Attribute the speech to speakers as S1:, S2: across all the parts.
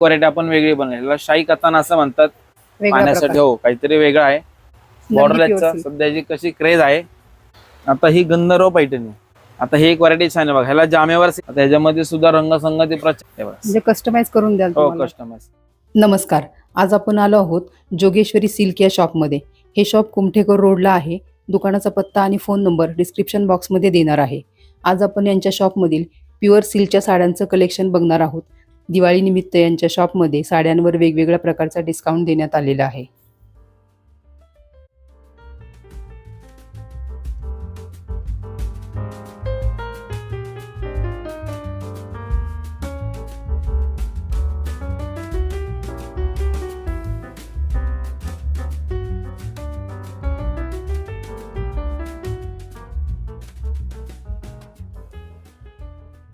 S1: Quality आपण वेगळी बनवली. शाही कथान असं म्हणतात. पाण्यासाठी. हो काहीतरी वेगळं आहे.
S2: Nandi
S1: border
S2: pure silk.
S1: सध्याची कशी क्रेज आहे. आता ही गंधर्व पैठणी. आता ही एक व्हरायटी छान आहे बघा. ह्याला जामेवर आता ह्याच्यामध्ये सुद्धा रंगसंगती प्रचंड.
S2: म्हणजे कस्टमाइज करून द्याल
S1: हो. कस्टमाइज
S2: नमस्कार. आज आपण आलो आहोत जोगेश्वरी सिल्क या शॉपमध्ये. हे शॉप कुमठेकर रोडला आहे. दुकानाचा पत्ता आणि फोन नंबर डिस्क्रिप्शन बॉक्समध्ये देणार आहे. आज आपण यांच्या शॉपमधील प्युअर सिल्कच्या साड्यांचं कलेक्शन बघणार आहोत. दिवाळीनिमित्त यांच्या शॉपमध्ये साड्यांवर वेगवेगळ्या प्रकारचा डिस्काउंट देण्यात आलेला आहे.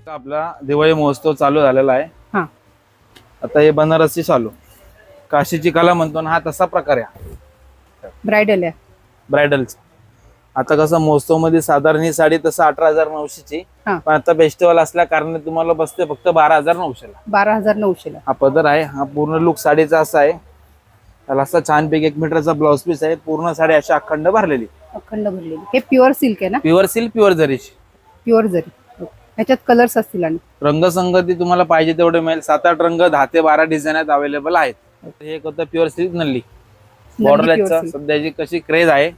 S1: आपला दिवाळी महोत्सव चालू झालेला आहे. आता हे बनारसी चालू काशीची कला म्हणतो ना हा तसा प्रकार आहे.
S2: ब्रायडल आहे.
S1: ब्रायडलचा. आता कसं महोत्सवमध्ये साधारण ही साडी तसं अठरा हजार नऊशेची.
S2: हा.
S1: पण आता फेस्टिवल असल्या कारणाने तुम्हाला बसते फक्त बारा हजार नऊशेला.
S2: बारा हजार नऊशेला.
S1: हा पदर आहे. हा पूर्ण लुक साडीचा असा आहे. त्याला असा छानपैकी एक मीटरचा ब्लाउज पीस आहे. पूर्ण साडी अशी अखंड भरलेली.
S2: अखंड भरलेली. हे प्युअर सिल्क आहे ना?
S1: प्युअर सिल्क प्युअर जरीची.
S2: प्युअर जरी. ह्याच्यात कलर्स असतील आणि.
S1: रंगसंगती तुम्हाला पाहिजे तेवढे मिळेल. सात आठ रंग दहा ते बारा डिझाईन आहेत अवेलेबल आहेत. हे होतं pure silk Nalli.
S2: Nalli
S1: border
S2: pure silk.
S1: सध्याची कशी क्रेज आहे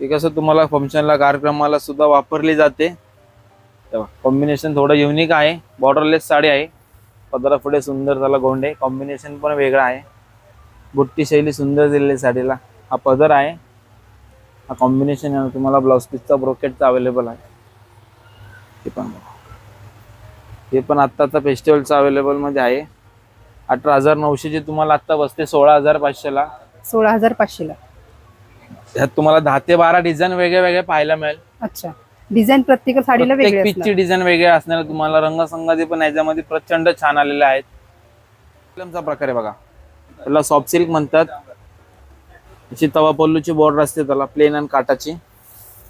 S1: ती कसं तुम्हाला फंक्शनला कार्यक्रमाला सुद्धा वापरली जाते. कॉम्बिनेशन थोडं युनिक आहे. बॉर्डरलेस साडी आहे. पदरा पुढे सुंदर त्याला गोंडे. कॉम्बिनेशन पण वेगळं आहे. बुट्टी शैली सुंदर दिलेली साडीला. हा पदर आहे. हा कॉम्बिनेशन आहे. तुम्हाला ब्लाउज पीसचा ब्रोकेटचा अवेलेबल आहे. हे पण बघा. हे पण आत्ताचा फेस्टिवलचा अवेलेबलमध्ये आहे. अठरा हजार नऊशेची तुम्हाला आत्ता बसते सोळा हजार पाचशेला.
S2: सोळा हजार पाचशेला.
S1: ह्यात तुम्हाला दहा ते बारा डिझाईन वेगळे वेगळे पाहायला मिळेल.
S2: अच्छा. डिझाईन प्रत्येक साडीला वेगळी असणार.
S1: डिझाईन वेगळे असणार. तुम्हाला रंगसंगती पण याच्यामध्ये प्रचंड छान आलेले आहेत. फिल्मचा प्रकार आहे बघा. त्याला सॉफ्ट सिल्क म्हणतात. अशी तवा पल्लूची बॉर्डर असते त्याला प्लेन आणि काटाची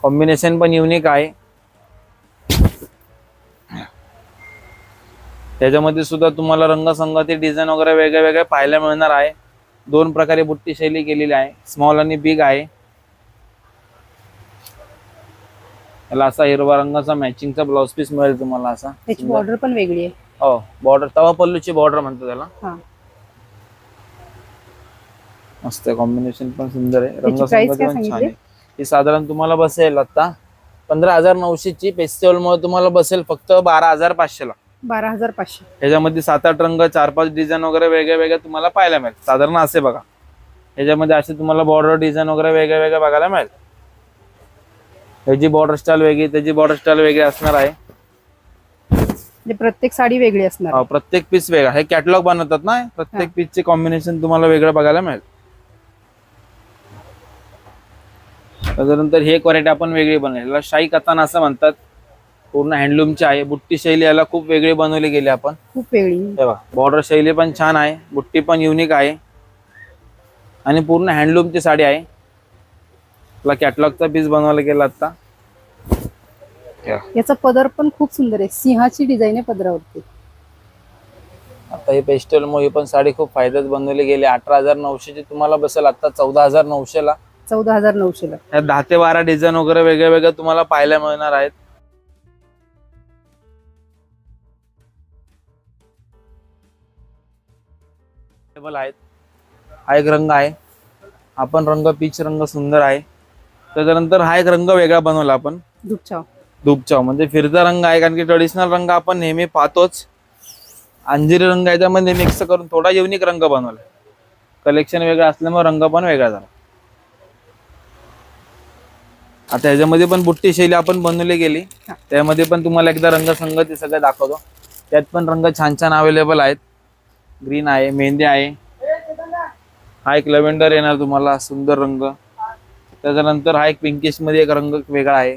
S1: कॉम्बिनेशन पण युनिक आहे. त्याच्यामध्ये सुद्धा तुम्हाला रंगसंगती डिझाईन वगैरे वेगळे वेगळे पाहायला मिळणार आहे. दोन प्रकारे बुट्टी शैली केलेली आहे. स्मॉल आणि बिग आहे. याला असा हिरवा रंगाचा मॅचिंगचा ब्लाउज पीस मिळेल तुम्हाला असा.
S2: त्याची बॉर्डर पण वेगळी आहे.
S1: हो बॉर्डर तवा पल्लूची बॉर्डर म्हणतो त्याला.
S2: हा.
S1: मस्त कॉम्बिनेशन पण सुंदर आहे. रंगसंगती पण छान? आहे. ही साधारण तुम्हाला बसेल आता. पंधरा हजार नऊशेची फेस्टिवल मुळे तुम्हाला बसेल फक्त बारा हजार पाचशेला.
S2: बारा हजार पाचशे.
S1: ह्याच्यामध्ये सात आठ रंग चार पाच डिझाईन वगैरे वेगळे वेगळे तुम्हाला पाहायला मिळेल. साधारण असे बघा. ह्याच्यामध्ये असे तुम्हाला बॉर्डर डिझाईन वगैरे वेगळे वेगळे बघायला मिळेल. ह्याची बॉर्डर स्टाईल वेगळी त्याची बॉर्डर स्टाईल वेगळी असणार आहे.
S2: म्हणजे प्रत्येक साडी वेगळी असणार.
S1: हो, प्रत्येक पीस वेगळा. हे कॅटलॉग बनवतात ना? प्रत्येक पीसचे कॉम्बिनेशन तुम्हाला वेगळं बघायला मिळेल. त्याच्यानंतर हे क्वालिटी आपण वेगळी बनवली. याला शाही कथान असं म्हणतात. पूर्ण हँडलूमची आहे. बुट्टी शैली याला खूप वेगळी बनवली गेली आपण.
S2: खूप वेगळी.
S1: बॉर्डर शैली पण छान आहे. बुट्टी पण युनिक आहे. आणि पूर्ण हँडलूमची साडी आहे. आपला कॅटलॉगचा पीस बनवला गेला आता.
S2: याचा पदर पण खूप सुंदर आहे. सिंहाची डिझाईन आहे पदरावरती.
S1: आता ही पेस्टल मुळे पण साडी खूप फायद्यात बनवली गेली. अठरा हजार नऊशेची तुम्हाला बसेल आता चौदा हजार नऊशेला.
S2: चौदा हजार नऊशेला.
S1: या दहा ते बारा डिझाईन वगैरे वेगळे वेगळे तुम्हाला पाहायला मिळणार आहेत. Available आहेत. हा एक रंग आहे. हा पण रंग पीच रंग सुंदर आहे. त्याच्यानंतर हा एक रंग वेगळा बनवला आपण.
S2: दुपछाव
S1: धूपचाव म्हणजे फिरता रंग आहे कारण की ट्रेडिशनल रंग आपण नेहमी पाहतोच. अंजिरी रंग आहे त्यामध्ये मिक्स करून थोडा युनिक रंग बनवला. कलेक्शन वेगळं असल्यामुळे रंग पण वेगळा झाला. आता ह्याच्यामध्ये पण बुट्टी शैली आपण बनवली गेली.
S2: हा.
S1: त्यामध्ये पण तुम्हाला एकदा रंगसंगती सगळं दाखवतो. त्यात पण रंग छान छान अवेलेबल आहेत. ग्रीन आहे मेहंदी आहे. हा एक लव्हेंडर येणार तुम्हाला सुंदर रंग. त्याच्यानंतर हा एक पिंकिशमध्ये एक रंग वेगळा आहे.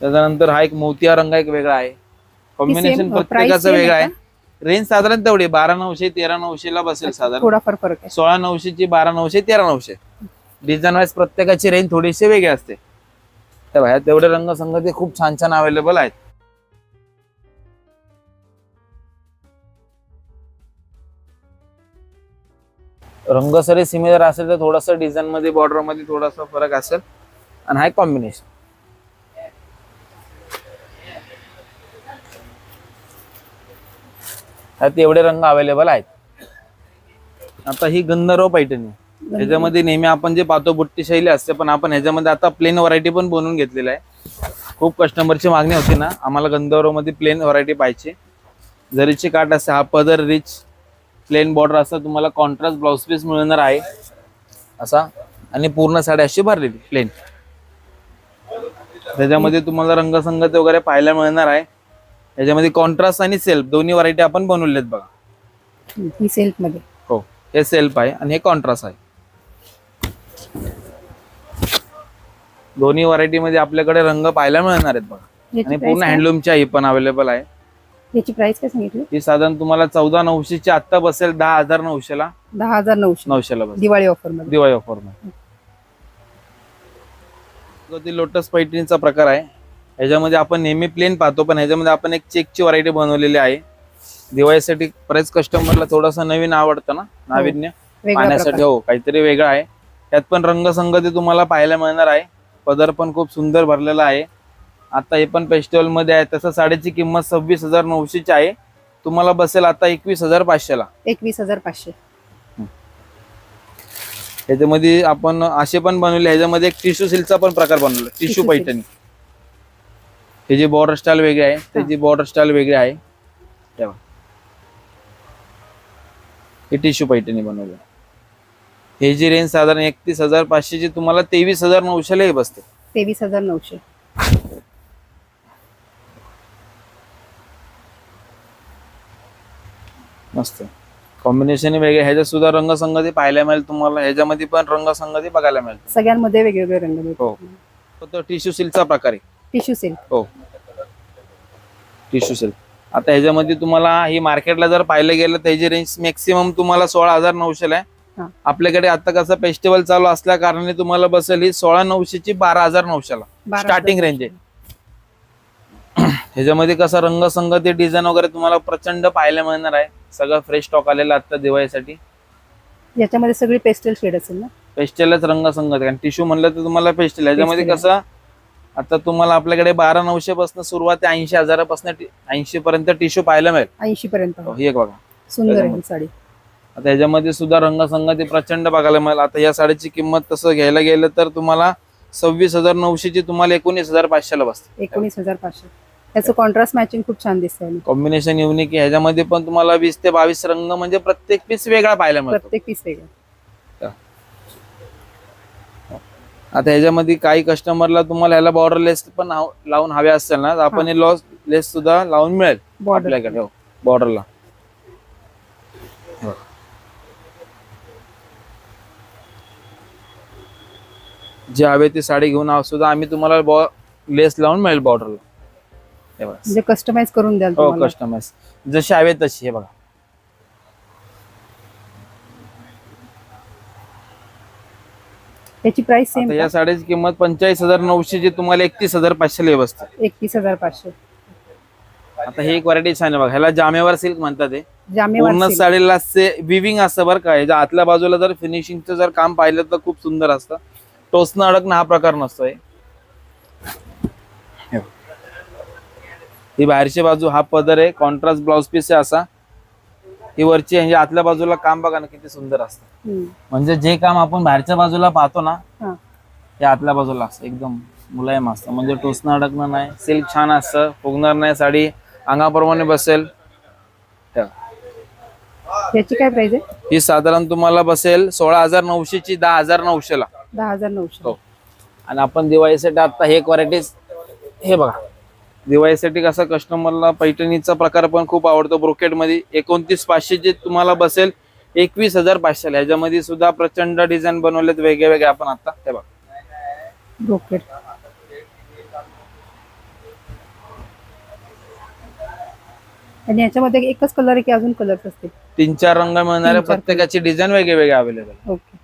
S1: त्याच्यानंतर हा एक मोतिया रंग एक वेगळा आहे. कॉम्बिनेशन प्रत्येकाचं वेगळं
S2: आहे
S1: रेंज साधारण तेवढी बारा नऊशे तेरा नऊशे ला बसेल साधारण. सोळा नऊशेची बारा नऊशे तेरा नऊशे. डिझाईन वाईज प्रत्येकाची रेंज थोडीशी वेगळी असते. तेवढे रंग संगती खूप छान छान अवेलेबल आहेत. रंग सरी सिमिलर असेल तर थोडंसं डिझाईन मध्ये बॉर्डरमध्ये थोडासा फरक असेल. आणि हा कॉम्बिनेशन ह्यात एवढे रंग अवेलेबल आहेत. आता ही गंधर्व पैठणी. ह्याच्यामध्ये नेहमी आपण जे पाहतो बुट्टी शैली असते पण आपण ह्याच्यामध्ये आता प्लेन व्हरायटी पण बनवून घेतलेलं आहे. खूप कस्टमरची मागणी होती ना आम्हाला गंधर्वमध्ये प्लेन व्हरायटी पाहिजे जरीची काठ असते हा पदर रिच प्लेन बॉर्डर असा तुम्हाला कॉन्ट्रास्ट ब्लाउज पीस मिळणार आहे. असा. आणि पूर्ण साडी अशी भरलेली प्लेन त्याच्यामध्ये तुम्हाला रंगसंगत वगैरे पाहायला मिळणार आहे. याच्यामध्ये कॉन्ट्रास्ट आणि सेल्फ दोन्ही व्हरायटी आपण बनवलेत बघा.
S2: ही सेल्फमध्ये.
S1: हो हे सेल्फ आहे आणि हे कॉन्ट्रास्ट आहे. दोन्ही व्हरायटी मध्ये आपल्याकडे रंग पाहायला मिळणार आहेत बघा. आणि पूर्ण हँडलूमची ही पण अवेलेबल आहे.
S2: याची प्राइस काय सांगितली?
S1: ही साधारण तुम्हाला चौदा नऊशेची आत्ता बसेल दहा हजार नऊशेला.
S2: दहा हजार नऊशे.
S1: नऊशेला बसेल.
S2: दिवाळी ऑफरमध्ये
S1: दिवाळी ऑफरमध्ये लोटस पैठणीचा प्रकार आहे ह्याच्यामध्ये आपण नेहमी प्लेन पाहतो पण ह्याच्यामध्ये आपण एक चेकची व्हरायटी बनवलेली आहे. दिवाळीसाठी बरेच कस्टमरला थोडासा नवीन आवडतं ना नाविन्य?
S2: वेगळा
S1: पाहण्यासाठी. हो काहीतरी वेगळं आहे. त्यात पण रंगसंगती तुम्हाला पाहायला मिळणार आहे. पदर पण खूप सुंदर भरलेला आहे. आता हे पण फेस्टिवलमध्ये आहे. तसं साडीची किंमत सव्वीस हजार नऊशेची आहे. तुम्हाला बसेल आता एकवीस हजार पाचशेला.
S2: एकवीस हजार पाचशे.
S1: ह्याच्यामध्ये आपण असे पण बनवले ह्याच्यामध्ये एक टिश्यू सिल्कचा पण प्रकार बनवला. Tissue
S2: Tissue
S1: Paithani. त्याची बॉर्डर स्टाईल वेगळी आहे त्याची बॉर्डर स्टाईल वेगळी आहे तेव्हा ही टिश्यू पैठणी बनवली. हे जी रेंज साधारण एकतीस हजार पाचशेची तुम्हाला तेवीस हजार नऊशेलाही बसते.
S2: तेवीस हजार नऊशे.
S1: मस्त. कॉम्बिनेशन वेगळे. ह्याच्यात सुद्धा रंगसंगती पाहायला मिळेल तुम्हाला. ह्याच्यामध्ये पण रंगसंगती बघायला मिळेल
S2: सगळ्यांमध्ये वेगवेगळे रंग
S1: हो. तो टिश्यू सिल्कचा प्रकार आहे.
S2: टिश्यू सिल्क
S1: हो. टिश्यू सिल्क आता ह्याच्यामध्ये तुम्हाला ही मार्केटला जर पाहिलं गेलं तर ह्याची रेंज मॅक्सिमम तुम्हाला सोळा हजार नऊशेला. आहे. आपल्याकडे आता कसं फेस्टिवल चालू असल्या कारणाने तुम्हाला बसेल ही सोळा नऊशेची बारा हजार नऊशेला. स्टार्टिंग रेंज आहे. ह्याच्यामध्ये कसं रंगसंगती डिझाईन वगैरे तुम्हाला प्रचंड पाहायला मिळणार आहे. सगळं फ्रेश स्टॉक आलेला आता दिवाळीसाठी.
S2: याच्यामध्ये सगळी पेस्टल शेड असेल ना?
S1: पेस्टेलच रंगसंगत कारण टिश्यू म्हणलं तर तुम्हाला पेस्टेल
S2: Pastel
S1: कसं आता तुम्हाला आपल्याकडे बारा नऊशे पासून सुरुवात ऐंशी हजारापासून ऐंशी पर्यंत टिश्यू पाहायला मिळेल.
S2: ऐंशी पर्यंत.
S1: हो, एक बघा.
S2: सुंदर आहे ही साडी.
S1: आता ह्याच्यामध्ये सुद्धा रंगसंगती प्रचंड बघायला मिळेल. आता या साडीची किंमत तसं घ्यायला गेलं तर तुम्हाला सव्वीस हजार नऊशेची तुम्हाला एकोणीस हजार पाचशेला बसते.
S2: एकोणीस हजार पाचशे. त्याचं कॉन्ट्रास्ट मॅचिंग खूप छान दिसतंय
S1: कॉम्बिनेशन युनिक आहे. ह्याच्यामध्ये पण तुम्हाला वीस ते बावीस रंग म्हणजे प्रत्येक पीस वेगळा पाहायला मिळतो.
S2: प्रत्येक पीस वेगळं.
S1: आता ह्याच्यामध्ये काही कस्टमरला तुम्हाला ह्याला बॉर्डर लेस पण लावून हवे असेल ना आपण हे लॉस लेस सुद्धा लावून मिळेल
S2: बॉर्डर
S1: आपल्याकडे हो. बॉर्डरला जे हवे ती साडी घेऊन आहोत सुद्धा आम्ही तुम्हाला लेस लावून मिळेल बॉर्डरला हे
S2: म्हणजे कस्टमाइज करून द्याल
S1: हो कस्टमाइज जसे हवे तशी हे बघा.
S2: त्याची प्राइस सेम
S1: या साडीची किंमत पंचेचाळीस हजार नऊशे जी तुम्हाला एकतीस हजार पाचशेला बसते
S2: एकतीस हजार पाचशे
S1: आता ही एक व्हरायटी छान आहे बघा. ह्याला जामेवार सिल्क म्हणतात हे.
S2: जामेवार
S1: पूर्ण. साडीला विविंग असतं बरं का. ह्याच्या आतल्या बाजूला जर फिनिशिंगचं जर काम पाहिलं तर खूप सुंदर असतं. टोचणं अडकणं हा प्रकार नसतोय हे. ही बाहेरची बाजू हा पदर आहे. कॉन्ट्रास्ट ब्लाउज पीस आहे असा. ही वरची म्हणजे आतल्या बाजूला काम बघा ना किती सुंदर असतं. म्हणजे जे काम आपण बाहेरच्या बाजूला पाहतो ना. ते आतल्या बाजूला असतं. एकदम मुलायम असतं. म्हणजे टोचणं अडकणं नाही. सिल्क छान असतं. फुगणार नाही साडी. अंगाप्रमाणे बसेल.
S2: याची काय प्राइस आहे?
S1: ही साधारण तुम्हाला बसेल सोळा हजार नऊशेची दहा हजार नऊशेला
S2: दहा हजार नऊशे.
S1: हो. आणि आपण दिवाळीसाठी आता हे व्हरायटी हे बघा. दिवाळीसाठी कसं कस्टमरला पैठणीचा प्रकार पण खूप आवडतो. ब्रोकेटमध्ये एकोणतीस पाचशेची तुम्हाला बसेल एकवीस हजार पाचशेला. ह्याच्यामध्ये सुद्धा प्रचंड डिझाईन बनवलेत वेगळे वेगळे आपण आता. हे बघा.
S2: ब्रोकेड आणि याच्यामध्ये एकच कलर आहे की अजून कलर्स असतील?
S1: तीन चार रंग मिळणारे प्रत्येकाची डिझाईन वेगळे वेगळे अवेलेबल
S2: ओके